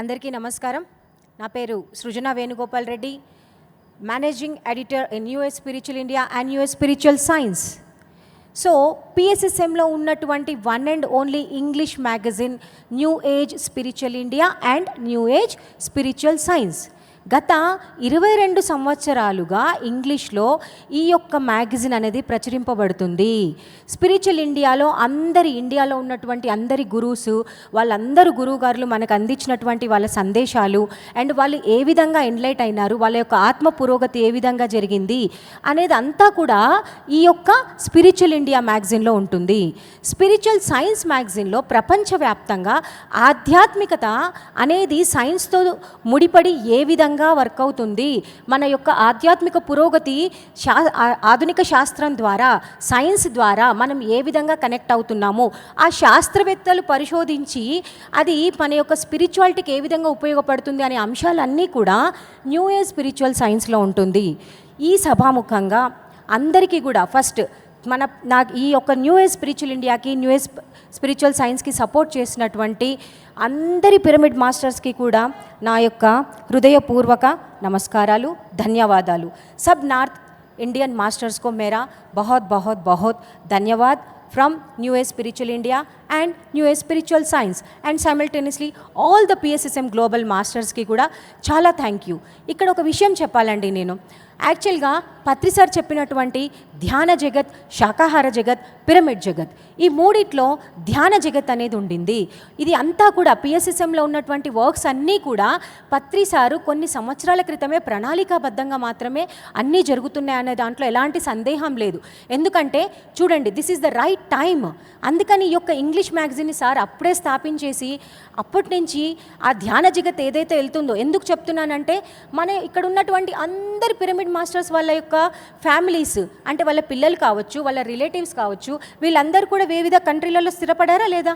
అందరికీ నమస్కారం. నా పేరు Srujana Venugopal Reddy managing editor in US spiritual India and US spiritual science so పిఎస్ఎస్ఎంలో ఉన్నటువంటి one and only English magazine new age spiritual India and new age spiritual science గత ఇరవై రెండు సంవత్సరాలుగా ఇంగ్లీష్లో ఈ యొక్క మ్యాగజైన్ అనేది ప్రచురింపబడుతుంది. స్పిరిచువల్ ఇండియాలో అందరి ఇండియాలో ఉన్నటువంటి అందరి గురూస్ వాళ్ళందరూ గురువుగారులు మనకు అందించినటువంటి వాళ్ళ సందేశాలు అండ్ వాళ్ళు ఏ విధంగా ఎన్లైట్ అయినారు వాళ్ళ యొక్క ఆత్మ పురోగతి ఏ విధంగా జరిగింది అనేది అంతా కూడా ఈ యొక్క స్పిరిచువల్ ఇండియా మ్యాగజైన్లో ఉంటుంది. స్పిరిచువల్ సైన్స్ మ్యాగజైన్లో ప్రపంచవ్యాప్తంగా ఆధ్యాత్మికత అనేది సైన్స్తో ముడిపడి ఏ విధంగా వర్క్ అవుతుంది. మన యొక్క ఆధ్యాత్మిక పురోగతి శా ఆధునిక శాస్త్రం ద్వారా సైన్స్ ద్వారా మనం ఏ విధంగా కనెక్ట్ అవుతున్నామో ఆ శాస్త్రవేత్తలు పరిశోధించి అది మన యొక్క స్పిరిచువాలిటీకి ఏ విధంగా ఉపయోగపడుతుంది అనే అంశాలన్నీ కూడా న్యూ ఏజ్ స్పిరిచువల్ సైన్స్లో ఉంటుంది. ఈ సభాముఖంగా అందరికీ కూడా ఫస్ట్ మన నా ఈ యొక్క న్యూ ఏజ్ స్పిరిచువల్ ఇండియాకి న్యూ ఏజ్ స్పిరిచువల్ సైన్స్కి సపోర్ట్ చేసినటువంటి అందరి పిరమిడ్ మాస్టర్స్కి కూడా నా యొక్క హృదయపూర్వక నమస్కారాలు ధన్యవాదాలు. సబ్ నార్త్ ఇండియన్ మాస్టర్స్ కో మేరా బహుత్ బహుత్ బహుత్ ధన్యవాద్ from new age spiritual India and new age spiritual science and simultaneously all the PSSM global మాస్టర్స్కి కూడా చాలా థ్యాంక్ యూ ఇక్కడ ఒక విషయం చెప్పాలండి నేను. యాక్చువల్గా పత్రి సార్ చెప్పినటువంటి ధ్యాన జగత్ శాకాహార జగత్ పిరమిడ్ జగత్ ఈ మూడిట్లో ధ్యాన జగత్ అనేది ఉండింది. ఇది అంతా కూడా పిఎస్ఎస్ఎంలో ఉన్నటువంటి వర్క్స్ అన్నీ కూడా పత్రి సారు కొన్ని సంవత్సరాల క్రితమే ప్రణాళికాబద్ధంగా మాత్రమే అన్నీ జరుగుతున్నాయి అనే దాంట్లో ఎలాంటి సందేహం లేదు. ఎందుకంటే చూడండి this is the right time అందుకని ఈ యొక్క ఇంగ్లీష్ మ్యాగజైన్ని సార్ అప్పుడే స్థాపించేసి అప్పటి నుంచి ఆ ధ్యాన జగత్ ఏదైతే వెళ్తుందో ఎందుకు చెప్తున్నానంటే మన ఇక్కడ ఉన్నటువంటి అందరి పిరమిడ్ మాస్టర్స్ వాళ్ళ యొక్క ఫ్యామిలీస్ అంటే వాళ్ళ పిల్లలు కావచ్చు వాళ్ళ రిలేటివ్స్ కావచ్చు వీళ్ళందరూ కూడా వివిధ కంట్రీలలో స్థిరపడారా లేదా?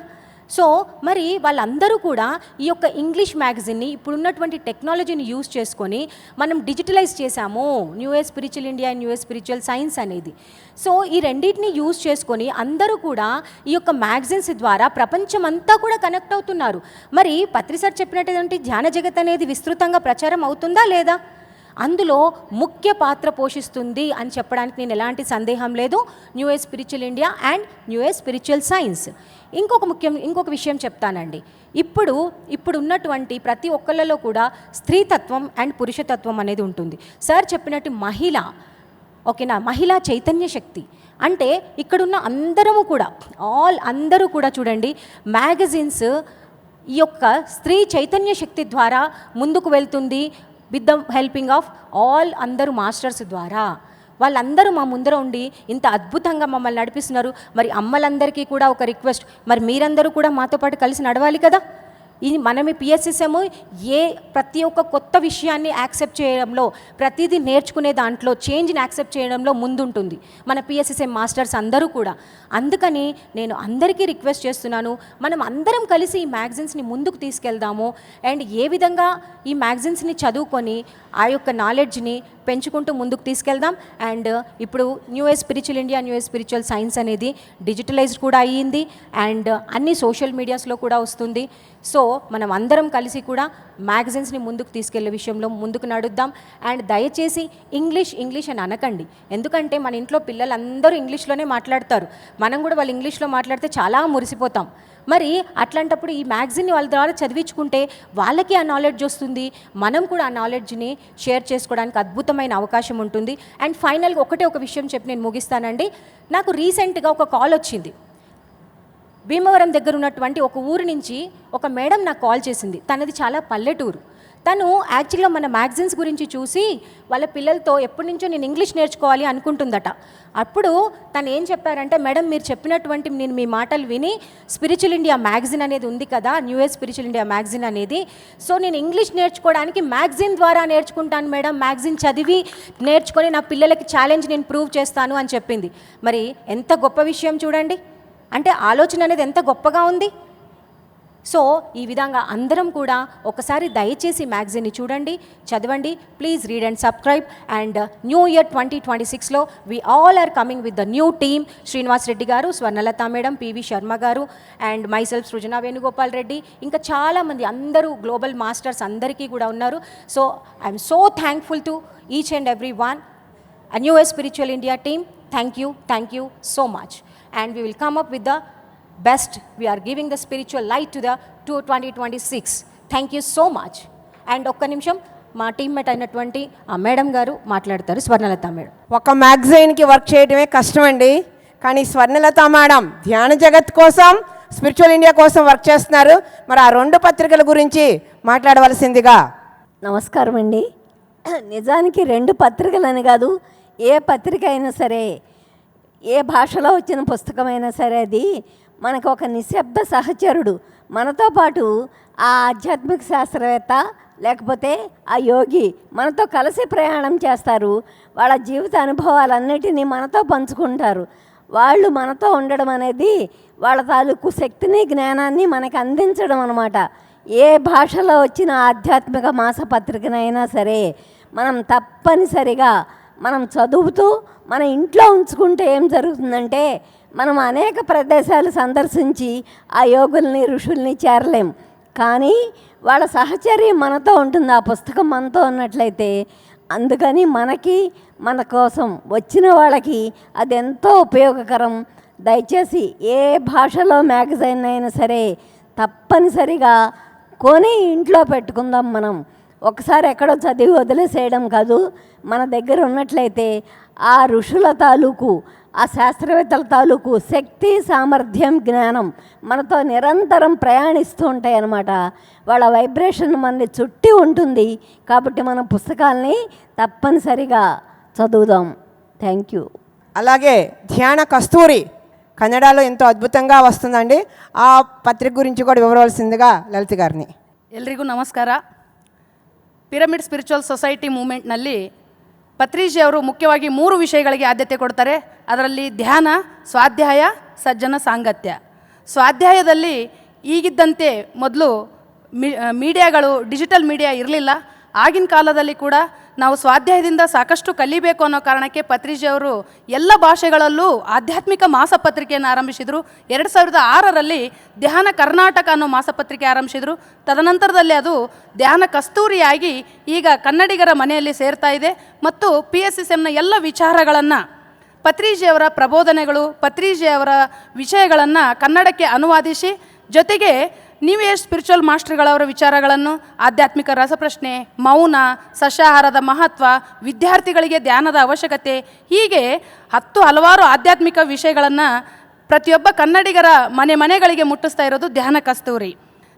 సో మరి వాళ్ళందరూ కూడా ఈ యొక్క ఇంగ్లీష్ మ్యాగజిన్ని ఇప్పుడున్నటువంటి టెక్నాలజీని యూజ్ చేసుకొని మనం డిజిటలైజ్ చేశాము. New age spiritual India new age spiritual science అనేది. సో ఈ రెండింటిని యూజ్ చేసుకొని అందరూ కూడా ఈ యొక్క మ్యాగజిన్స్ ద్వారా ప్రపంచమంతా కూడా కనెక్ట్ అవుతున్నారు. మరి పత్రి సార్ చెప్పినటువంటి ధ్యాన జగత్ అనేది విస్తృతంగా ప్రచారం అవుతుందా లేదా? అందులో ముఖ్య పాత్ర పోషిస్తుంది అని చెప్పడానికి నేను ఎలాంటి సందేహం లేదు. New age spiritual India and new age spiritual science. ఇంకొక ముఖ్యం ఇంకొక విషయం చెప్తానండి. ఇప్పుడు ఇప్పుడు ఉన్నటువంటి ప్రతి ఒక్కళ్ళలో కూడా స్త్రీతత్వం అండ్ పురుషతత్వం అనేది ఉంటుంది. సార్ చెప్పినట్టు మహిళ ఓకేనా? మహిళా చైతన్య శక్తి. అంటే ఇక్కడున్న అందరము కూడా ఆల్ అందరూ కూడా చూడండి మ్యాగజైన్స్ ఈ యొక్క స్త్రీ చైతన్య శక్తి ద్వారా ముందుకు వెళ్తుంది. With the helping of all అందరూ మాస్టర్స్ ద్వారా. వాళ్ళందరూ మా ముందర ఉండి ఇంత అద్భుతంగా మమ్మల్ని నడిపిస్తున్నారు. మరి అమ్మలందరికీ కూడా ఒక రిక్వెస్ట్. మరి మీరందరూ కూడా మాతో పాటు కలిసి నడవాలి కదా? ఇది మనమే పిఎస్ఎస్ఎం ఏ ప్రతి ఒక్క కొత్త విషయాన్ని యాక్సెప్ట్ చేయడంలో ప్రతిదీ నేర్చుకునే దాంట్లో చేంజ్ని యాక్సెప్ట్ చేయడంలో ముందుంటుంది. మన పిఎస్ఎస్ఎం మాస్టర్స్ అందరూ కూడా. అందుకని నేను అందరికీ రిక్వెస్ట్ చేస్తున్నాను మనం అందరం కలిసి ఈ మ్యాగజైన్స్ని ముందుకు తీసుకెళ్దాము. అండ్ ఏ విధంగా ఈ మ్యాగజైన్స్ని చదువుకొని ఆ యొక్క నాలెడ్జ్ని పెంచుకుంటూ ముందుకు తీసుకెళ్దాం. అండ్ ఇప్పుడు new age spiritual India new age spiritual science అనేది డిజిటలైజ్డ్ కూడా అయ్యింది. అండ్ అన్ని సోషల్ మీడియాస్లో కూడా వస్తుంది. సో మనం అందరం కలిసి కూడా మ్యాగజైన్స్ని ముందుకు తీసుకెళ్ళే విషయంలో ముందుకు నడుద్దాం. అండ్ దయచేసి ఇంగ్లీష్ ఇంగ్లీష్ అని అనకండి. ఎందుకంటే మన ఇంట్లో పిల్లలందరూ ఇంగ్లీష్లోనే మాట్లాడతారు. మనం కూడా వాళ్ళు ఇంగ్లీష్లో మాట్లాడితే చాలా మురిసిపోతాం. మరి అట్లాంటప్పుడు ఈ మ్యాగ్జిన్ని వాళ్ళ ద్వారా చదివించుకుంటే వాళ్ళకి ఆ నాలెడ్జ్ వస్తుంది. మనం కూడా ఆ నాలెడ్జ్ని షేర్ చేసుకోవడానికి అద్భుతమైన అవకాశం ఉంటుంది. అండ్ ఫైనల్గా ఒకటే ఒక విషయం చెప్పి నేను ముగిస్తానండి. నాకు రీసెంట్గా ఒక కాల్ వచ్చింది. భీమవరం దగ్గర ఉన్నటువంటి ఒక ఊరు నుంచి ఒక మేడం నాకు కాల్ చేసింది. తనది చాలా పల్లెటూరు. తను యాక్చువల్గా మన మ్యాగజైన్స్ గురించి చూసి వాళ్ళ పిల్లలతో ఎప్పటి నుంచో నేను ఇంగ్లీష్ నేర్చుకోవాలి అనుకుంటుందట. అప్పుడు తను ఏం చెప్పారంటే మేడం మీరు చెప్పినటువంటి నేను మీ మాటలు విని స్పిరిచువల్ ఇండియా మ్యాగజైన్ అనేది ఉంది కదా new year spiritual India magazine అనేది. సో నేను ఇంగ్లీష్ నేర్చుకోవడానికి మ్యాగజైన్ ద్వారా నేర్చుకుంటాను మేడం. మ్యాగజైన్ చదివి నేర్చుకొని నా పిల్లలకి ఛాలెంజ్ నేను ప్రూవ్ చేస్తాను అని చెప్పింది. మరి ఎంత గొప్ప విషయం చూడండి. అంటే ఆలోచన అనేది ఎంత గొప్పగా ఉంది. సో ఈ విధంగా అందరం కూడా ఒకసారి దయచేసి మ్యాగజైన్ని చూడండి చదవండి. Please read and subscribe and new year twenty twenty సిక్స్లో we all are coming with the new team Srinivas Reddy garu Swarnalatha madam PV Sharma garu and myself Srujana Venugopal Reddy ఇంకా చాలామంది అందరూ గ్లోబల్ మాస్టర్స్ అందరికీ కూడా ఉన్నారు. So I'm so thankful to each and every one new new spiritual India team. Thank you thank you so much and we will come up with the best we are giving the spiritual light to the to 2026 thank you so much. And ఒక్క నిమిషం మా teammate అయినటువంటి ఆ madam garu మాట్లాడతారు. Swarnalatha madam. ఒక మ్యాగజైన్కి work చేయడమే కష్టం అండి కానీ స్వర్ణలత మేడం ధ్యాన జగత్ కోసం స్పిరిచువల్ ఇండియా కోసం వర్క్ చేస్తున్నారు. మరి ఆ రెండు పత్రికల గురించి మాట్లాడవలసిందిగా. నమస్కారం అండి. నిజానికి రెండు పత్రికలని కాదు ఏ పత్రిక అయినా సరే ఏ భాషలో వచ్చిన పుస్తకమైనా సరే అది మనకు ఒక నిశ్శబ్ద సహచరుడు. మనతో పాటు ఆ ఆధ్యాత్మిక శాస్త్రవేత్త లేకపోతే ఆ యోగి మనతో కలిసి ప్రయాణం చేస్తారు. వాళ్ళ జీవిత అనుభవాలన్నిటినీ మనతో పంచుకుంటారు. వాళ్ళు మనతో ఉండడం అనేది వాళ్ళ తాలూకు శక్తిని జ్ఞానాన్ని మనకు అందించడం అనమాట ఏ భాషలో వచ్చిన ఆధ్యాత్మిక మాసపత్రికనైనా సరే మనం తప్పనిసరిగా మనం చదువుతూ మన ఇంట్లో ఉంచుకుంటే ఏం జరుగుతుందంటే మనం అనేక ప్రదేశాలు సందర్శించి ఆ యోగుల్ని ఋషుల్ని చేరలేం. కానీ వాళ్ళ సహచర్యం మనతో ఉంటుంది. ఆ పుస్తకం మనతో ఉన్నట్లయితే అందుకని మనకి మన కోసం వచ్చిన వాళ్ళకి అది ఎంతో ఉపయోగకరం. దయచేసి ఏ భాషలో మ్యాగజైన్ అయినా సరే తప్పనిసరిగా కొని ఇంట్లో పెట్టుకుందాం మనం. ఒకసారి ఎక్కడో చదివి వదిలేసేయడం కాదు. మన దగ్గర ఉన్నట్లయితే ఆ ఋషుల తాలూకు ఆ శాస్త్రవేత్తల తాలూకు శక్తి సామర్థ్యం జ్ఞానం మనతో నిరంతరం ప్రయాణిస్తూ ఉంటాయి అన్నమాట వాళ్ళ వైబ్రేషన్ మనని చుట్టి ఉంటుంది. కాబట్టి మనం పుస్తకాలని తప్పనిసరిగా చదువుదాం. Thank you. అలాగే ధ్యాన కస్తూరి కన్నడలో ఎంతో అద్భుతంగా వస్తుందండి. ఆ పత్రిక గురించి కూడా వివరవలసిందిగా లలిత గారిని. ఎల్రిಗೂ నమస్కార. ಪಿರಮಿಡ್ ಸ್ಪಿರಿಚುವಲ್ ಸೊಸೈಟಿ ಮೂಮೆಂಟ್ನಲ್ಲಿ ಪತ್ರೀಜಿ ಅವರು ಮುಖ್ಯವಾಗಿ ಮೂರು ವಿಷಯಗಳಿಗೆ ಆದ್ಯತೆ ಕೊಡ್ತಾರೆ. ಅದರಲ್ಲಿ ಧ್ಯಾನ, ಸ್ವಾಧ್ಯಾಯ, ಸಜ್ಜನ ಸಾಂಗತ್ಯ. ಸ್ವಾಧ್ಯಾಯದಲ್ಲಿ ಈಗಿದ್ದಂತೆ ಮೊದಲು ಮೀಡಿಯಾಗಳು ಡಿಜಿಟಲ್ ಮೀಡಿಯಾ ಇರಲಿಲ್ಲ. ಆಗಿನ ಕಾಲದಲ್ಲಿ ಕೂಡ ನಾವು ಸ್ವಾಧ್ಯಾಯದಿಂದ ಸಾಕಷ್ಟು ಕಲಿಬೇಕು ಅನ್ನೋ ಕಾರಣಕ್ಕೆ ಪತ್ರಿಜಿ ಅವರು ಎಲ್ಲ ಭಾಷೆಗಳಲ್ಲೂ ಆಧ್ಯಾತ್ಮಿಕ ಮಾಸಪತ್ರಿಕೆಯನ್ನು ಆರಂಭಿಸಿದರು. ಎರಡು ಸಾವಿರದ ಆರರಲ್ಲಿ ಧ್ಯಾನ ಕರ್ನಾಟಕ ಅನ್ನೋ ಮಾಸಪತ್ರಿಕೆ ಆರಂಭಿಸಿದರು. ತದನಂತರದಲ್ಲಿ ಅದು ಧ್ಯಾನ ಕಸ್ತೂರಿಯಾಗಿ ಈಗ ಕನ್ನಡಿಗರ ಮನೆಯಲ್ಲಿ ಸೇರ್ತಾ ಇದೆ ಮತ್ತು ಪಿ ಎಸ್ ಎಸ್ ಎಮ್ನ ಎಲ್ಲ ವಿಚಾರಗಳನ್ನು ಪತ್ರಿಜಿಯವರ ಪ್ರಬೋಧನೆಗಳು ಪತ್ರಿಜಿಯವರ ವಿಷಯಗಳನ್ನು ಕನ್ನಡಕ್ಕೆ ಅನುವಾದಿಸಿ ಜೊತೆಗೆ ನೀವೇ ಸ್ಪಿರಿಚುವಲ್ ಮಾಸ್ಟರ್ಗಳವರ ವಿಚಾರಗಳನ್ನು, ಆಧ್ಯಾತ್ಮಿಕ ರಸಪ್ರಶ್ನೆ, ಮೌನ, ಸಸ್ಯಾಹಾರದ ಮಹತ್ವ, ವಿದ್ಯಾರ್ಥಿಗಳಿಗೆ ಧ್ಯಾನದ ಅವಶ್ಯಕತೆ, ಹೀಗೆ ಹತ್ತು ಹಲವಾರು ಆಧ್ಯಾತ್ಮಿಕ ವಿಷಯಗಳನ್ನು ಪ್ರತಿಯೊಬ್ಬ ಕನ್ನಡಿಗರ ಮನೆ ಮನೆಗಳಿಗೆ ಮುಟ್ಟಿಸ್ತಾ ಇರೋದು ಧ್ಯಾನ ಕಸ್ತೂರಿ.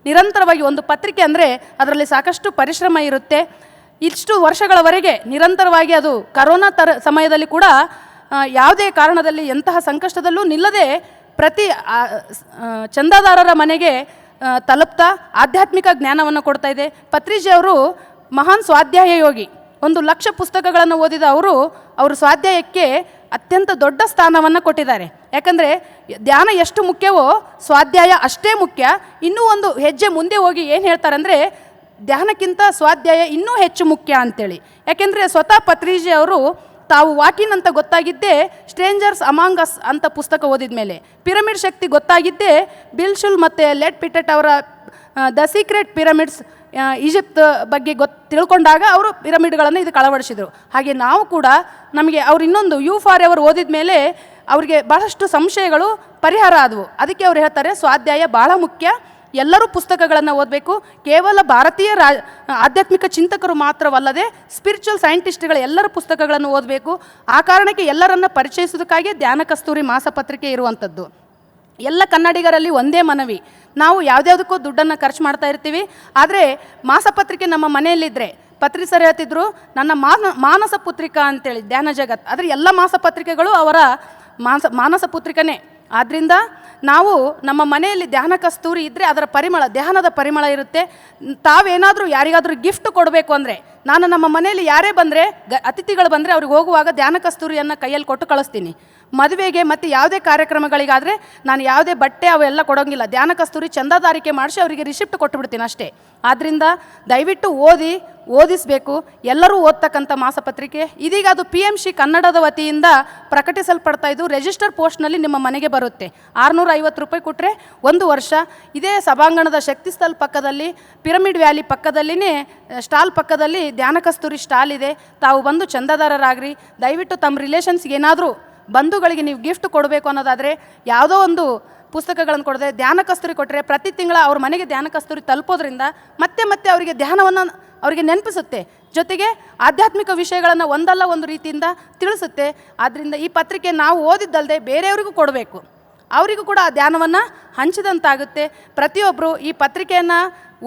ನಿರಂತರವಾಗಿ ಒಂದು ಪತ್ರಿಕೆ ಅಂದರೆ ಅದರಲ್ಲಿ ಸಾಕಷ್ಟು ಪರಿಶ್ರಮ ಇರುತ್ತೆ. ಇಷ್ಟು ವರ್ಷಗಳವರೆಗೆ ನಿರಂತರವಾಗಿ ಅದು ಕರೋನಾ ತರ ಸಮಯದಲ್ಲಿ ಕೂಡ ಯಾವುದೇ ಕಾರಣದಲ್ಲಿ ಎಂತಹ ಸಂಕಷ್ಟದಲ್ಲೂ ನಿಲ್ಲದೆ ಪ್ರತಿ ಚಂದಾದಾರರ ಮನೆಗೆ ತಲುಪ್ತಾ ಆಧ್ಯಾತ್ಮಿಕ ಜ್ಞಾನವನ್ನು ಕೊಡ್ತಾ ಇದೆ. ಪತ್ರಿಜಿ ಅವರು ಮಹಾನ್ ಸ್ವಾಧ್ಯಾಯ ಯೋಗಿ. ಒಂದು ಲಕ್ಷ ಪುಸ್ತಕಗಳನ್ನು ಓದಿದ ಅವರು ಅವರು ಸ್ವಾಧ್ಯಾಯಕ್ಕೆ ಅತ್ಯಂತ ದೊಡ್ಡ ಸ್ಥಾನವನ್ನು ಕೊಟ್ಟಿದ್ದಾರೆ. ಯಾಕಂದರೆ ಧ್ಯಾನ ಎಷ್ಟು ಮುಖ್ಯವೋ ಸ್ವಾಧ್ಯಾಯ ಅಷ್ಟೇ ಮುಖ್ಯ. ಇನ್ನೂ ಒಂದು ಹೆಜ್ಜೆ ಮುಂದೆ ಹೋಗಿ ಏನು ಹೇಳ್ತಾರಂದರೆ ಧ್ಯಾನಕ್ಕಿಂತ ಸ್ವಾಧ್ಯಾಯ ಇನ್ನೂ ಹೆಚ್ಚು ಮುಖ್ಯ ಅಂತೇಳಿ. ಯಾಕೆಂದರೆ ಸ್ವತಃ ಪತ್ರಿಜಿ ಅವರು ತಾವು ವಾಕಿನ್ ಅಂತ ಗೊತ್ತಾಗಿದ್ದೇ ಸ್ಟ್ರೇಂಜರ್ಸ್ ಅಮಾಂಗ್ ಅಂತ ಪುಸ್ತಕ ಓದಿದ ಮೇಲೆ. ಪಿರಮಿಡ್ ಶಕ್ತಿ ಗೊತ್ತಾಗಿದ್ದೇ ಬಿಲ್ಶುಲ್ ಮತ್ತು ಲೆಟ್ ಪಿಟೆಟ್ ಅವರ ದ ಸೀಕ್ರೆಟ್ ಪಿರಮಿಡ್ಸ್ ಈಜಿಪ್ಟ್ ಬಗ್ಗೆ ಗೊತ್ತು ತಿಳ್ಕೊಂಡಾಗ ಅವರು ಪಿರಮಿಡ್ಗಳನ್ನು ಇದಕ್ಕೆ ಅಳವಡಿಸಿದರು. ಹಾಗೆ ನಾವು ಕೂಡ ನಮಗೆ ಅವ್ರು ಇನ್ನೊಂದು ಯು ಫಾರ್ ಎವರ್ ಓದಿದ ಮೇಲೆ ಅವರಿಗೆ ಬಹಳಷ್ಟು ಸಂಶಯಗಳು ಪರಿಹಾರ ಆದವು. ಅದಕ್ಕೆ ಅವ್ರು ಹೇಳ್ತಾರೆ, ಸ್ವಾಧ್ಯಾಯ ಭಾಳ ಮುಖ್ಯ. ಎಲ್ಲರೂ ಪುಸ್ತಕಗಳನ್ನು ಓದಬೇಕು. ಕೇವಲ ಭಾರತೀಯ ರಾ, ಆಧ್ಯಾತ್ಮಿಕ ಚಿಂತಕರು ಮಾತ್ರವಲ್ಲದೆ ಸ್ಪಿರಿಚುವಲ್ ಸೈಂಟಿಸ್ಟ್ಗಳ ಎಲ್ಲರ ಪುಸ್ತಕಗಳನ್ನು ಓದಬೇಕು. ಆ ಕಾರಣಕ್ಕೆ ಎಲ್ಲರನ್ನ ಪರಿಚಯಿಸೋದಕ್ಕಾಗಿ ಧ್ಯಾನ ಕಸ್ತೂರಿ ಮಾಸಪತ್ರಿಕೆ ಇರುವಂಥದ್ದು ಎಲ್ಲ ಕನ್ನಡಿಗರಲ್ಲಿ ಒಂದೇ ಮನವಿ. ನಾವು ಯಾವುದ್ಯಾವುದಕ್ಕೂ ದುಡ್ಡನ್ನು ಖರ್ಚು ಮಾಡ್ತಾ ಇರ್ತೀವಿ. ಆದರೆ ಮಾಸಪತ್ರಿಕೆ ನಮ್ಮ ಮನೆಯಲ್ಲಿದ್ದರೆ ಪತ್ರಿ ಸರ್ ಹೇಳ್ತಿದ್ರು ನನ್ನ ಮಾನ, ಮಾನಸ ಪುತ್ರಿಕಾ ಅಂತೇಳಿ ಧ್ಯಾನ ಜಗತ್. ಆದರೆ ಎಲ್ಲ ಮಾಸಪತ್ರಿಕೆಗಳು ಅವರ ಮಾನಸ ಮಾನಸ ಪುತ್ರಿಕನೇ. ಆದ್ದರಿಂದ ನಾವು ನಮ್ಮ ಮನೆಯಲ್ಲಿ ಧ್ಯಾನ ಕಸ್ತೂರಿ ಇದ್ದರೆ ಅದರ ಪರಿಮಳ, ಧ್ಯಾನದ ಪರಿಮಳ ಇರುತ್ತೆ. ತಾವೇನಾದರೂ ಯಾರಿಗಾದರೂ ಗಿಫ್ಟ್ ಕೊಡಬೇಕು ಅಂದರೆ, ನಾನು ನಮ್ಮ ಮನೆಯಲ್ಲಿ ಯಾರೇ ಬಂದರೆ, ಗ, ಅತಿಥಿಗಳು ಬಂದರೆ ಅವ್ರಿಗೆ ಹೋಗುವಾಗ ಧ್ಯಾನ ಕಸ್ತೂರಿಯನ್ನು ಕೈಯಲ್ಲಿ ಕೊಟ್ಟು ಕಳಿಸ್ತೀನಿ. ಮದುವೆಗೆ ಮತ್ತು ಯಾವುದೇ ಕಾರ್ಯಕ್ರಮಗಳಿಗಾದರೆ ನಾನು ಯಾವುದೇ ಬಟ್ಟೆ ಅವೆಲ್ಲ ಕೊಡೋಂಗಿಲ್ಲ. ಧ್ಯಾನ ಕಸ್ತೂರಿ ಚಂದಾದಾರಿಕೆ ಮಾಡಿಸಿ ಅವರಿಗೆ ರಿಸಿಪ್ಟ್ ಕೊಟ್ಟುಬಿಡ್ತೀನಿ ಅಷ್ಟೇ. ಆದ್ದರಿಂದ ದಯವಿಟ್ಟು ಓದಿ ಓದಿಸಬೇಕು, ಎಲ್ಲರೂ ಓದ್ತಕ್ಕಂಥ ಮಾಸಪತ್ರಿಕೆ. ಇದೀಗ ಅದು ಪಿ ಎಂ ಸಿ ಕನ್ನಡದ ವತಿಯಿಂದ ಪ್ರಕಟಿಸಲ್ಪಡ್ತಾ ಇದ್ದು ರಿಜಿಸ್ಟರ್ ಪೋಸ್ಟ್ನಲ್ಲಿ ನಿಮ್ಮ ಮನೆಗೆ ಬರುತ್ತೆ. ಆರುನೂರ ಐವತ್ತು ರೂಪಾಯಿ ಕೊಟ್ಟರೆ ಒಂದು ವರ್ಷ. ಇದೇ ಸಭಾಂಗಣದ ಶಕ್ತಿ ಸ್ಥಲ್ ಪಕ್ಕದಲ್ಲಿ ಪಿರಮಿಡ್ ವ್ಯಾಲಿ ಪಕ್ಕದಲ್ಲಿನೇ ಸ್ಟಾಲ್ ಪಕ್ಕದಲ್ಲಿ ಧ್ಯಾನ ಕಸ್ತೂರಿ ಸ್ಟಾಲ್ ಇದೆ. ತಾವು ಬಂದು ಚಂದಾದಾರರಾಗ್ರಿ. ದಯವಿಟ್ಟು ತಮ್ಮ ರಿಲೇಷನ್ಸ್ಗೆ ಏನಾದರೂ ಬಂಧುಗಳಿಗೆ ನೀವು ಗಿಫ್ಟ್ ಕೊಡಬೇಕು ಅನ್ನೋದಾದರೆ, ಯಾವುದೋ ಒಂದು ಪುಸ್ತಕಗಳನ್ನು ಕೊಡದೆ, ಧ್ಯಾನ ಕಸ್ತೂರಿ ಕೊಟ್ಟರೆ ಪ್ರತಿ ತಿಂಗಳ ಅವ್ರ ಮನೆಗೆ ಧ್ಯಾನ ಕಸ್ತೂರಿ ತಲುಪೋದ್ರಿಂದ ಮತ್ತೆ ಮತ್ತೆ ಅವರಿಗೆ ಧ್ಯಾನವನ್ನು ಅವರಿಗೆ ನೆನಪಿಸುತ್ತೆ. ಜೊತೆಗೆ ಆಧ್ಯಾತ್ಮಿಕ ವಿಷಯಗಳನ್ನು ಒಂದಲ್ಲ ಒಂದು ರೀತಿಯಿಂದ ತಿಳಿಸುತ್ತೆ. ಆದ್ದರಿಂದ ಈ ಪತ್ರಿಕೆ ನಾವು ಓದಿದ್ದಲ್ಲದೆ ಬೇರೆಯವರಿಗೂ ಕೊಡಬೇಕು. ಅವರಿಗೂ ಕೂಡ ಆ ಧ್ಯಾನವನ್ನು ಹಂಚಿದಂತಾಗುತ್ತೆ. ಪ್ರತಿಯೊಬ್ಬರು ಈ ಪತ್ರಿಕೆಯನ್ನು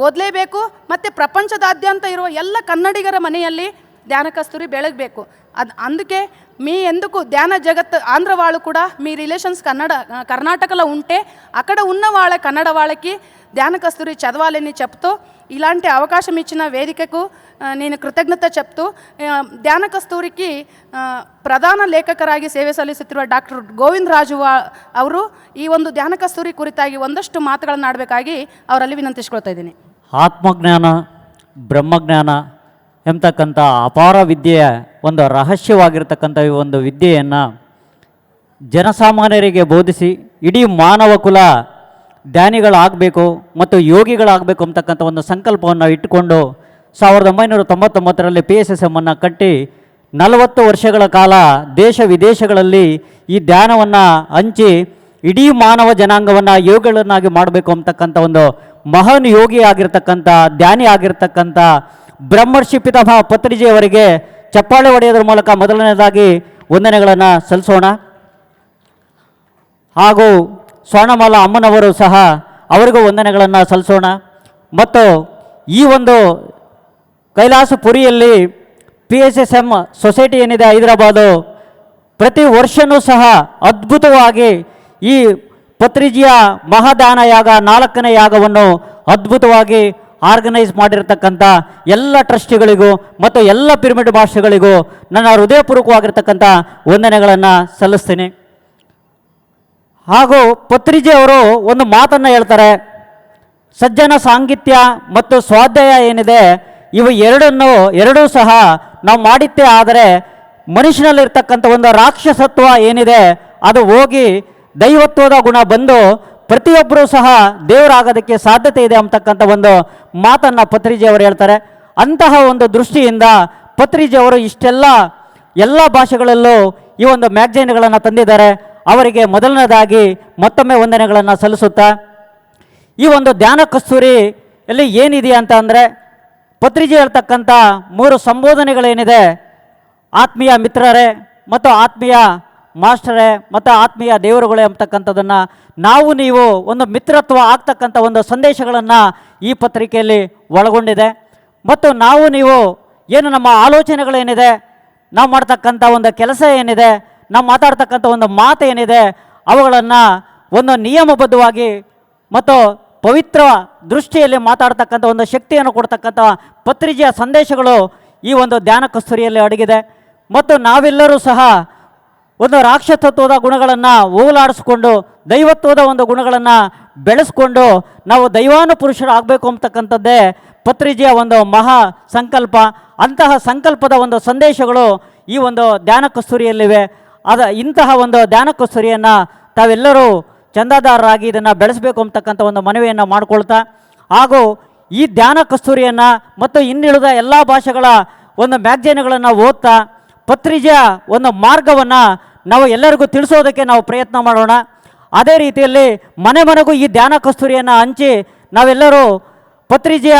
ಓದಲೇಬೇಕು, ಮತ್ತು ಪ್ರಪಂಚದಾದ್ಯಂತ ಇರುವ ಎಲ್ಲ ಕನ್ನಡಿಗರ ಮನೆಯಲ್ಲಿ ಧ್ಯಾನ ಕಸ್ತೂರಿ ಬೆಳಗಬೇಕು. ಅದು అందుకే మీ ఎందుకు ధ్యాన జగత్ ఆంధ్ర వాళ్ళు కూడా మీ రిలేషన్స్ కన్నడ కర్ణాటకలో ఉంటే అక్కడ ఉన్న వాళ్ళ కన్నడ వాళ్ళకి ధ్యాన కస్తూరి చదవాలని చెప్తూ ఇలాంటి అవకాశం ఇచ్చిన వేదికకు ఆ, నేను కృతజ్ఞత చెప్తూ ఆ, ధ్యాన కస్తూరికి ఆ, ಪ್ರಧಾನ ಲೇಖಕರಾಗಿ ಸೇವೆ ಸಲ್ಲಿಸುತ್ತಿರುವ ಡಾಕ್ಟರ್ ಗೋವಿಂದ ರಾಜು ವಾ- ಅವರು ಈ ಒಂದು ಧ್ಯಾನ ಕಸ್ತೂರಿ ಕುರಿತಾಗಿ ಒಂದಷ್ಟು ಮಾತುಗಳನ್ನು ಆಡಬೇಕಾಗಿ ಅವರಲ್ಲಿ ವಿನಂತಿಸ್ಕೊಳ್ತಾ ಇದ್ದೀನಿ ಆತ್ಮಜ್ಞಾನ ಬ್ರಹ್ಮಜ್ಞಾನ ಎಂಬತಕ್ಕಂಥ ಅಪಾರ ವಿದ್ಯೆಯ ಒಂದು ರಹಸ್ಯವಾಗಿರ್ತಕ್ಕಂಥ ಒಂದು ವಿದ್ಯೆಯನ್ನು ಜನಸಾಮಾನ್ಯರಿಗೆ ಬೋಧಿಸಿ ಇಡೀ ಮಾನವ ಕುಲ ಧ್ಯಾನಿಗಳಾಗಬೇಕು ಮತ್ತು ಯೋಗಿಗಳಾಗಬೇಕು ಅಂತಕ್ಕಂಥ ಒಂದು ಸಂಕಲ್ಪವನ್ನು ಇಟ್ಟುಕೊಂಡು ಸಾವಿರದ ಒಂಬೈನೂರ ತೊಂಬತ್ತೊಂಬತ್ತರಲ್ಲಿ ಪಿ ಎಸ್ ಎಸ್ ಎಮ್ಮನ್ನು ಕಟ್ಟಿ ನಲವತ್ತು ವರ್ಷಗಳ ಕಾಲ ದೇಶ ವಿದೇಶಗಳಲ್ಲಿ ಈ ಧ್ಯಾನವನ್ನು ಹಂಚಿ ಇಡೀ ಮಾನವ ಜನಾಂಗವನ್ನು ಯೋಗಿಗಳನ್ನಾಗಿ ಮಾಡಬೇಕು ಅಂತಕ್ಕಂಥ ಒಂದು ಮಹಾನ್ ಯೋಗಿ ಆಗಿರ್ತಕ್ಕಂಥ, ಧ್ಯಾನಿ ಆಗಿರ್ತಕ್ಕಂಥ ಬ್ರಹ್ಮರ್ಷಿ ಪಿತಾಮಹ ಪತ್ರಿಜಿಯವರಿಗೆ ಚಪ್ಪಾಳೆ ಹೊಡೆಯೋದ್ರ ಮೂಲಕ ಮೊದಲನೇದಾಗಿ ವಂದನೆಗಳನ್ನು ಸಲ್ಲಿಸೋಣ. ಹಾಗೂ ಸ್ವರ್ಣಮಾಲ ಅಮ್ಮನವರು ಸಹ ಅವರಿಗೂ ವಂದನೆಗಳನ್ನು ಸಲ್ಲಿಸೋಣ. ಮತ್ತು ಈ ಒಂದು ಕೈಲಾಸಪುರಿಯಲ್ಲಿ P S S M society ಏನಿದೆ ಹೈದರಾಬಾದು, ಪ್ರತಿ ವರ್ಷವೂ ಸಹ ಅದ್ಭುತವಾಗಿ ಈ ಪತ್ರಿಜಿಯ ಮಹಾದಾನ ಯಾಗ ನಾಲ್ಕನೇ ಯಾಗವನ್ನು ಅದ್ಭುತವಾಗಿ ಆರ್ಗನೈಸ್ ಮಾಡಿರತಕ್ಕಂಥ ಎಲ್ಲ ಟ್ರಸ್ಟಿಗಳಿಗೂ ಮತ್ತು ಎಲ್ಲ ಪಿರಮಿಡ್ ಭಾಷೆಗಳಿಗೂ ನನ್ನ ಹೃದಯಪೂರ್ವಕವಾಗಿರ್ತಕ್ಕಂಥ ವಂದನೆಗಳನ್ನು ಸಲ್ಲಿಸ್ತೀನಿ. ಹಾಗೂ ಪತ್ರಿಜಿ ಅವರು ಒಂದು ಮಾತನ್ನು ಹೇಳ್ತಾರೆ, ಸಜ್ಜನ ಸಾಂಗಿತ್ಯ ಮತ್ತು ಸ್ವಾಧ್ಯಾಯ ಏನಿದೆ, ಇವು ಎರಡನ್ನು, ಎರಡೂ ಸಹ ನಾವು ಮಾಡಿದ್ದೇ ಆದರೆ ಮನುಷ್ಯನಲ್ಲಿರ್ತಕ್ಕಂಥ ಒಂದು ರಾಕ್ಷಸತ್ವ ಏನಿದೆ, ಅದು ಹೋಗಿ ದೈವತ್ವದ ಗುಣ ಬಂದು ಪ್ರತಿಯೊಬ್ಬರೂ ಸಹ ದೇವರಾಗೋದಕ್ಕೆ ಸಾಧ್ಯತೆ ಇದೆ ಅಂತಕ್ಕಂಥ ಒಂದು ಮಾತನ್ನು ಪತ್ರಿಜಿ ಅವರು ಹೇಳ್ತಾರೆ. ಅಂತಹ ಒಂದು ದೃಷ್ಟಿಯಿಂದ ಪತ್ರಿಜಿ ಅವರು ಇಷ್ಟೆಲ್ಲ ಎಲ್ಲ ಭಾಷೆಗಳಲ್ಲೂ ಈ ಒಂದು ಮ್ಯಾಗ್ಝೈನ್ಗಳನ್ನು ತಂದಿದ್ದಾರೆ. ಅವರಿಗೆ ಮೊದಲನೇದಾಗಿ ಮತ್ತೊಮ್ಮೆ ವಂದನೆಗಳನ್ನು ಸಲ್ಲಿಸುತ್ತಾ, ಈ ಒಂದು ಧ್ಯಾನ ಕಸ್ತೂರಿಯಲ್ಲಿ ಏನಿದೆ ಅಂತ ಅಂದರೆ ಪತ್ರಿಜಿ ಹೇಳ್ತಕ್ಕಂಥ ಮೂರು ಸಂಬೋಧನೆಗಳೇನಿದೆ. ಆತ್ಮೀಯ ಮಿತ್ರರೇ ಮತ್ತು ಆತ್ಮೀಯ ಮಾಸ್ಟರೇ ಮತ್ತು ಆತ್ಮೀಯ ದೇವರುಗಳೇ ಅಂತಕ್ಕಂಥದ್ದನ್ನು ನಾವು ನೀವು ಒಂದು ಮಿತ್ರತ್ವ ಆಗ್ತಕ್ಕಂಥ ಒಂದು ಸಂದೇಶಗಳನ್ನು ಈ ಪತ್ರಿಕೆಯಲ್ಲಿ ಒಳಗೊಂಡಿದೆ. ಮತ್ತು ನಾವು ನೀವು ಏನು ನಮ್ಮ ಆಲೋಚನೆಗಳೇನಿದೆ, ನಾವು ಮಾಡ್ತಕ್ಕಂಥ ಒಂದು ಕೆಲಸ ಏನಿದೆ, ನಾವು ಮಾತಾಡ್ತಕ್ಕಂಥ ಒಂದು ಮಾತು ಏನಿದೆ, ಅವುಗಳನ್ನು ಒಂದು ನಿಯಮಬದ್ಧವಾಗಿ ಮತ್ತು ಪವಿತ್ರ ದೃಷ್ಟಿಯಲ್ಲಿ ಮಾತಾಡ್ತಕ್ಕಂಥ ಒಂದು ಶಕ್ತಿಯನ್ನು ಕೊಡ್ತಕ್ಕಂಥ ಪತ್ರಿಕೆಯ ಸಂದೇಶಗಳು ಈ ಒಂದು ಧ್ಯಾನ ಕಸ್ತೂರಿಯಲ್ಲಿ ಅಡಗಿದೆ. ಮತ್ತು ನಾವೆಲ್ಲರೂ ಸಹ ಒಂದು ರಾಕ್ಷಸತ್ವದ ಗುಣಗಳನ್ನು ಹೋಗಲಾಡಿಸ್ಕೊಂಡು, ದೈವತ್ವದ ಒಂದು ಗುಣಗಳನ್ನು ಬೆಳೆಸ್ಕೊಂಡು ನಾವು ದೈವಾನು ಪುರುಷರಾಗಬೇಕು ಅಂತಕ್ಕಂಥದ್ದೇ ಪತ್ರಿಜಿಯ ಒಂದು ಮಹಾ ಸಂಕಲ್ಪ. ಅಂತಹ ಸಂಕಲ್ಪದ ಒಂದು ಸಂದೇಶಗಳು ಈ ಒಂದು ಧ್ಯಾನ ಕಸ್ತೂರಿಯಲ್ಲಿವೆ. ಅದ ಇಂತಹ ಒಂದು ಧ್ಯಾನ ಕಸ್ತೂರಿಯನ್ನು ತಾವೆಲ್ಲರೂ ಚಂದಾದಾರರಾಗಿ ಇದನ್ನು ಬೆಳೆಸಬೇಕು ಅಂತಕ್ಕಂಥ ಒಂದು ಮನವಿಯನ್ನು ಮಾಡಿಕೊಳ್ತಾ, ಹಾಗೂ ಈ ಧ್ಯಾನ ಕಸ್ತೂರಿಯನ್ನು ಮತ್ತು ಇನ್ನಿಳಿದ ಎಲ್ಲ ಭಾಷೆಗಳ ಒಂದು ಮ್ಯಾಗ್ಝೈನ್ಗಳನ್ನು ಓದ್ತಾ, ಪತ್ರಿಜೆಯ ಒಂದು ಮಾರ್ಗವನ್ನು ನಾವು ಎಲ್ಲರಿಗೂ ತಿಳಿಸೋದಕ್ಕೆ ನಾವು ಪ್ರಯತ್ನ ಮಾಡೋಣ ಅದೇ ರೀತಿಯಲ್ಲಿ ಮನೆ ಮನೆಗೂ ಈ ಧ್ಯಾನ ಕಸ್ತೂರಿಯನ್ನು ಹಂಚಿ ನಾವೆಲ್ಲರೂ ಪತ್ರಿಜೆಯ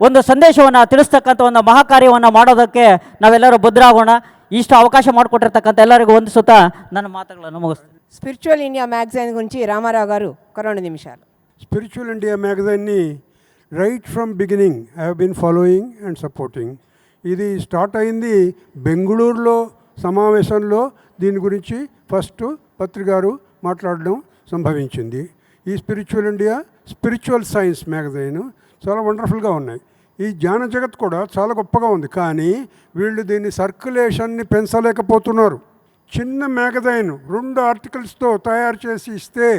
ಒಂದು ಸಂದೇಶವನ್ನು ತಿಳಿಸ್ತಕ್ಕಂಥ ಒಂದು ಮಹಾಕಾರ್ಯವನ್ನು ಮಾಡೋದಕ್ಕೆ ನಾವೆಲ್ಲರೂ ಬದ್ಧರಾಗೋಣ ಇಷ್ಟು ಅವಕಾಶ ಮಾಡಿಕೊಟ್ಟಿರ್ತಕ್ಕಂಥ ಎಲ್ಲರಿಗೂ ವಂದಿಸುತ್ತಾ ನನ್ನ ಮಾತುಗಳನ್ನು ಮುಗಿಸ್ತೀನಿ స్పిరిచువల్ ఇండియా మ్యాగజైన్ గురించి రామారావు గారు ఒక రెండు నిమిషాలు spiritual India మ్యాగజైన్ని right from beginning I have been following and supporting ఇది స్టార్ట్ అయింది బెంగళూరులో సమావేశంలో దీని గురించి ఫస్ట్ పత్రికారు మాట్లాడడం సంభవించింది. ఈ spiritual India spiritual science magazine చాలా వండర్ఫుల్గా ఉన్నాయి. ఈ జ్ఞాన జగత్ కూడా చాలా గొప్పగా ఉంది. కానీ వీళ్ళు దీన్ని సర్క్యులేషన్ని పెంచలేకపోతున్నారు. చిన్న మ్యాగజైన్ రెండు ఆర్టికల్స్తో తయారు చేసి ఇస్తే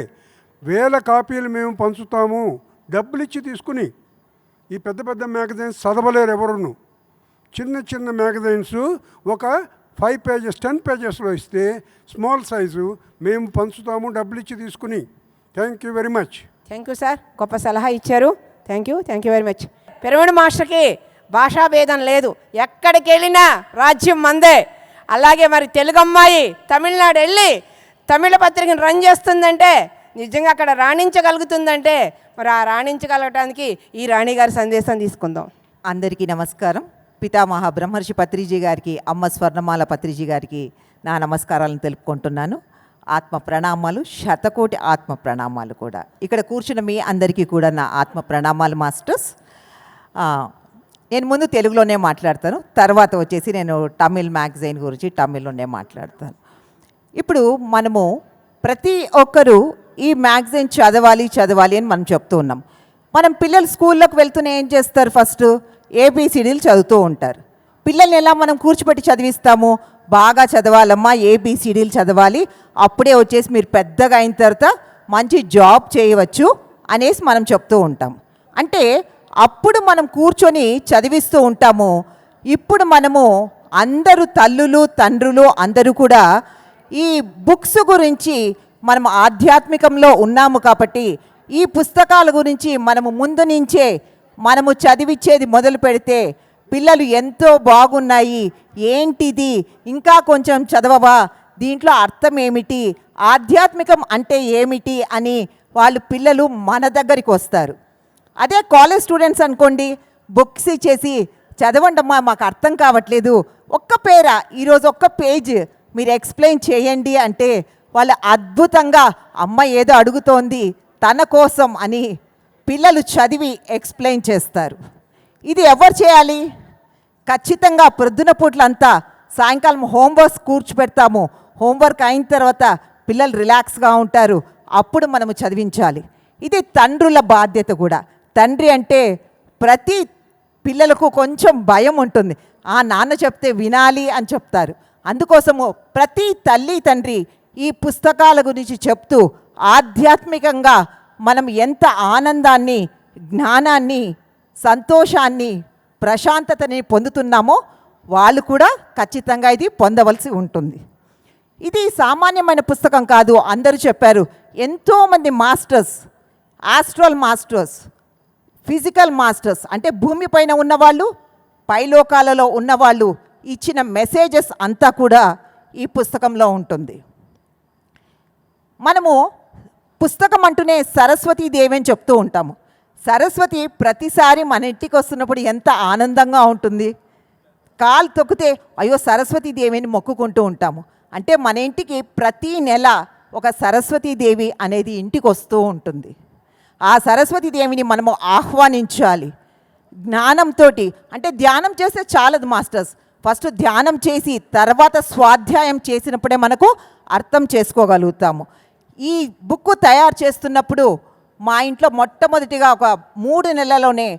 వేల కాపీలు మేము పంచుతాము. డబ్బులు ఇచ్చి తీసుకుని. ఈ పెద్ద పెద్ద మ్యాగజైన్స్ చదవలేరు ఎవరును. చిన్న చిన్న మ్యాగజైన్స్ ఒక ఫైవ్ పేజెస్ టెన్ పేజెస్లో ఇస్తే స్మాల్ సైజు మేము పంచుతాము డబ్బులు ఇచ్చి తీసుకుని. Thank you very much. Thank you sir గొప్ప సలహా ఇచ్చారు. Thank you thank you very much pyramid మాస్టర్కి భాషా భేదం లేదు. ఎక్కడికి వెళ్ళినా రాజ్యం మందే. అలాగే మరి తెలుగు అమ్మాయి తమిళనాడు వెళ్ళి తమిళ పత్రికను రన్ చేస్తుందంటే నిజంగా అక్కడ రాణించగలుగుతుందంటే మరి ఆ రాణించగలగటానికి ఈ రాణి గారి సందేశం తీసుకుందాం. అందరికీ నమస్కారం. పితామహ బ్రహ్మర్షి పత్రిజీ గారికి అమ్మ స్వర్ణమాల పత్రిజీ గారికి నా నమస్కారాలను తెలుపుకుంటున్నాను. ఆత్మ ప్రణామాలు శతకోటి ఆత్మ ప్రణామాలు కూడా. ఇక్కడ కూర్చున్న మీ అందరికీ కూడా నా ఆత్మ ప్రణామాలు మాస్టర్స్. నేను ముందు తెలుగులోనే మాట్లాడతాను. తర్వాత వచ్చేసి నేను తమిళ్ మ్యాగజైన్ గురించి తమిళ్ళోనే మాట్లాడతాను. ఇప్పుడు మనము ప్రతి ఒక్కరూ ఈ మ్యాగజైన్ చదవాలి చదవాలి అని మనం చెప్తూ ఉన్నాం. మనం పిల్లలు స్కూల్లోకి వెళ్తూనే ఏం చేస్తారు ఫస్ట్? ఏబిసిడీలు చదువుతూ ఉంటారు. పిల్లల్ని ఎలా మనం కూర్చోబెట్టి చదివిస్తాము? బాగా చదవాలమ్మా ఏబిసిడీలు చదవాలి. అప్పుడే వచ్చేసి మీరు పెద్దగా అయిన తర్వాత మంచి జాబ్ చేయవచ్చు అనేసి మనం చెప్తూ ఉంటాం. అంటే అప్పుడు మనం కూర్చొని చదివిస్తూ ఉంటాము. ఇప్పుడు మనము అందరూ తల్లులు తండ్రులు అందరూ కూడా ఈ బుక్స్ గురించి మనం ఆధ్యాత్మికంలో ఉన్నాము కాబట్టి ఈ పుస్తకాల గురించి మనము ముందు నుంచే మనము చదివిచ్చేది మొదలు పెడితే పిల్లలు ఎంతో బాగున్నాయి. ఏంటిది? ఇంకా కొంచెం చదవవా? దీంట్లో అర్థం ఏమిటి ఆధ్యాత్మికం అంటే ఏమిటి? అని వాళ్ళు పిల్లలు మన దగ్గరికి వస్తారు. అదే కాలేజ్ స్టూడెంట్స్ అనుకోండి బుక్స్ ఇచ్చేసి చదవండమ్మా మాకు అర్థం కావట్లేదు. ఒక్క పేర ఈరోజు ఒక్క పేజ్ మీరు ఎక్స్ప్లెయిన్ చేయండి అంటే వాళ్ళు అద్భుతంగా అమ్మ ఏదో అడుగుతోంది తన కోసం అని పిల్లలు చదివి ఎక్స్ప్లెయిన్ చేస్తారు. ఇది ఎవరు చేయాలి? ఖచ్చితంగా ప్రొద్దున పూట్లంతా సాయంకాలం హోంవర్క్ కూర్చోబెడతాము హోంవర్క్ అయిన తర్వాత పిల్లలు రిలాక్స్గా ఉంటారు. అప్పుడు మనము చదివించాలి. ఇది తండ్రుల బాధ్యత కూడా. తండ్రి అంటే ప్రతి పిల్లలకు కొంచెం భయం ఉంటుంది. ఆ నాన్న చెప్తే వినాలి అని చెప్తారు. అందుకోసము ప్రతి తల్లి తండ్రి ఈ పుస్తకాల గురించి చెప్తూ ఆధ్యాత్మికంగా మనం ఎంత ఆనందాన్ని జ్ఞానాన్ని సంతోషాన్ని ప్రశాంతతని పొందుతున్నామో వాళ్ళు కూడా ఖచ్చితంగా ఇది పొందవలసి ఉంటుంది. ఇది సామాన్యమైన పుస్తకం కాదు అందరూ చెప్పారు. ఎంతోమంది masters astral masters physical masters అంటే భూమిపైన ఉన్నవాళ్ళు పైలోకాలలో ఉన్నవాళ్ళు ఇచ్చిన మెసేజెస్ అంతా కూడా ఈ పుస్తకంలో ఉంటుంది. మనము పుస్తకం అంటూనే సరస్వతీ దేవి అని చెప్తూ ఉంటాము. సరస్వతి ప్రతిసారి మన ఇంటికి వస్తున్నప్పుడు ఎంత ఆనందంగా ఉంటుంది. కాలు తొక్కితే అయ్యో సరస్వతీ దేవిని మొక్కుకుంటూ ఉంటాము. అంటే మన ఇంటికి ప్రతి నెల ఒక సరస్వతీ దేవి అనేది ఇంటికి వస్తూ ఉంటుంది. ఆ సరస్వతీ దేవిని మనము ఆహ్వానించాలి. జ్ఞానంతో అంటే ధ్యానం చేస్తే చాలదు మాస్టర్స్. ఫస్ట్ ధ్యానం చేసి తర్వాత స్వాధ్యాయం చేసినప్పుడే మనకు అర్థం చేసుకోగలుగుతాము. ఈ బుక్ తయారు చేస్తున్నప్పుడు మా ఇంట్లో మొట్టమొదటిగా ఒక మూడు నెలలోనే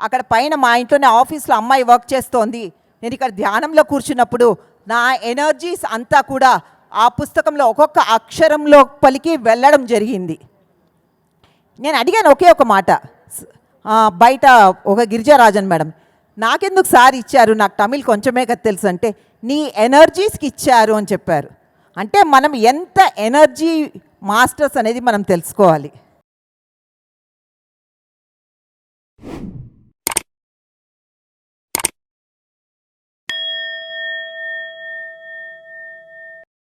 అక్కడ పైన మా ఇంట్లోనే ఆఫీస్లో అమ్మాయి వర్క్ చేస్తోంది. నేను ఇక్కడ ధ్యానంలో కూర్చున్నప్పుడు నా ఎనర్జీస్ అంతా కూడా ఆ పుస్తకంలో ఒక్కొక్క అక్షరంలో పలికి వెళ్ళడం జరిగింది. నేను అడిగాను ఒకే ఒక మాట. బయట ఒక గిరిజారాజన్ మేడం నాకెందుకు సార్ ఇచ్చారు? నాకు తమిళ్ కొంచెమే కదా తెలుసు అంటే నీ ఎనర్జీస్కి ఇచ్చారు అని చెప్పారు. అంటే మనం ఎంత ఎనర్జీ మాస్టర్స్ అనేది మనం తెలుసుకోవాలి.